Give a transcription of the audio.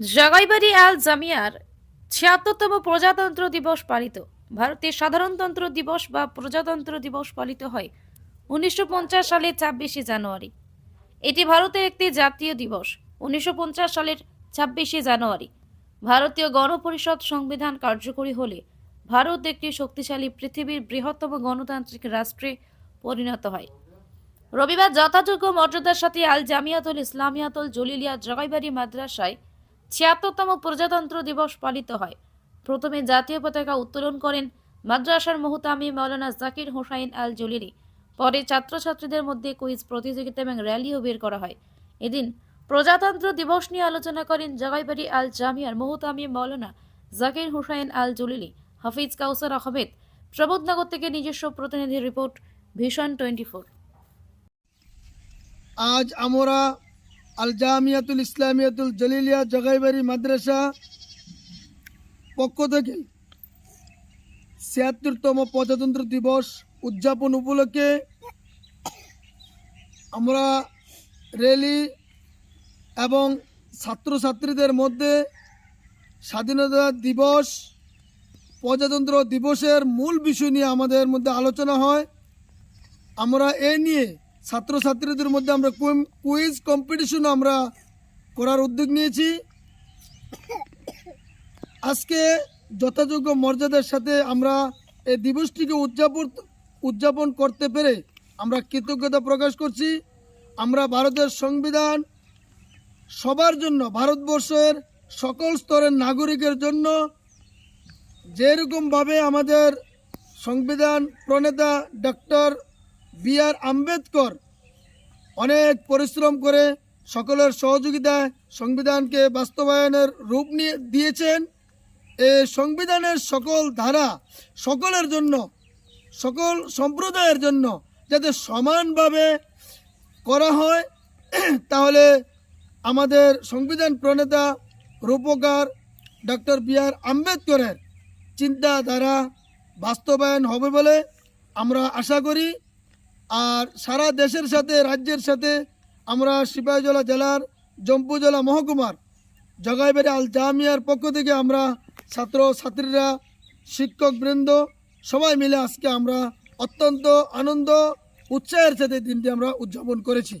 জাগাইবাড়ি আল জামিয়ার ছিয়াত্তরতম প্রজাতন্ত্র দিবস পালিত। ভারতের সাধারণতন্ত্র দিবস বা প্রজাতন্ত্র দিবস পালিত হয় উনিশশো সালের ছাব্বিশে জানুয়ারি। এটি ভারতের একটি জাতীয় দিবস, উনিশশো সালের ছাব্বিশে জানুয়ারি। ভারতীয় গণপরিষদ সংবিধান কার্যকরী হলে ভারত একটি শক্তিশালী পৃথিবীর বৃহত্তম গণতান্ত্রিক রাষ্ট্রে পরিণত হয়। রবিবার যথাযোগ্য মর্যাদার সাথে আল জামিয়াতুল ইসলামিয়াতুল জলিলিয়া জগাইবাড়ি মাদ্রাসায় ছিয়াত্তরতম প্রজাতন্ত্র দিবস পালিত হয়। প্রথমে জাতীয় পতাকা উত্তোলন করেন মাদ্রাসার মোহতামি মৌলানা জাকির হোসাইন আল জলিলি পরে ছাত্রছাত্রীদের মধ্যে কুইজ প্রতিযোগিতা এবং র্যালিও বের করা হয়। এদিন প্রজাতন্ত্র দিবস নিয়ে আলোচনা করেন জগাইবাড়ি আল জামিয়ার মোহতামি মৌলানা জাকির হোসাইন আল জলিলি হাফিজ কাউসার আহমেদ। প্রবোধনগর থেকে নিজস্ব প্রতিনিধি রিপোর্ট ভিশন টোয়েন্টি আজ আমরা আল জামিয়াতুল ইসলামিয়াতুল জলিলিয়া জগাইবাড়ি মাদ্রাসা পক্ষ থেকে ছিয়াত্তরতম প্রজাতন্ত্র দিবস উদযাপন উপলক্ষে আমরা র্যালি এবং ছাত্রছাত্রীদের মধ্যে স্বাধীনতা দিবস, প্রজাতন্ত্র দিবসের মূল বিষয় নিয়ে আমাদের মধ্যে আলোচনা হয়। আমরা এ নিয়ে ছাত্রছাত্রীদের মধ্যে আমরা কুইজ কম্পিটিশন আমরা করার উদ্যোগ নিয়েছি। আজকে যথাযোগ্য মর্যাদার সাথে আমরা এই দিবসটিকে উদযাপন উদযাপন করতে পেরে আমরা কৃতজ্ঞতা প্রকাশ করছি। আমরা ভারতের সংবিধান সবার জন্য, ভারতবর্ষের সকল স্তরের নাগরিকের জন্য যেরকমভাবে আমাদের সংবিধান প্রণেতা ডক্টর বি আর আম্বেদকর অনেক পরিশ্রম করে সকলের সহযোগিতায় সংবিধানকে বাস্তবায়নের রূপ নিয়ে দিয়েছেন। এ সংবিধানের সকল ধারা সকলের জন্য, সকল সম্প্রদায়ের জন্য যাতে সমানভাবে করা হয়, তাহলে আমাদের সংবিধান প্রণেতা, রূপকার ডক্টর বি আর আম্বেদকরের চিন্তাধারা বাস্তবায়ন হবে বলে আমরা আশা করি। আর সারা দেশের সাথে, রাজ্যের সাথে আমরা সিপাহীজলা জেলার, জম্পুজলা মহকুমার, জগাইবাড়ি আল জামিয়ার পক্ষ থেকে আমরা ছাত্র ছাত্রীরা শিক্ষকবৃন্দ সবাই মিলে আজকে আমরা অত্যন্ত আনন্দ, উৎসাহের সাথে দিনটি আমরা উদযাপন করেছি।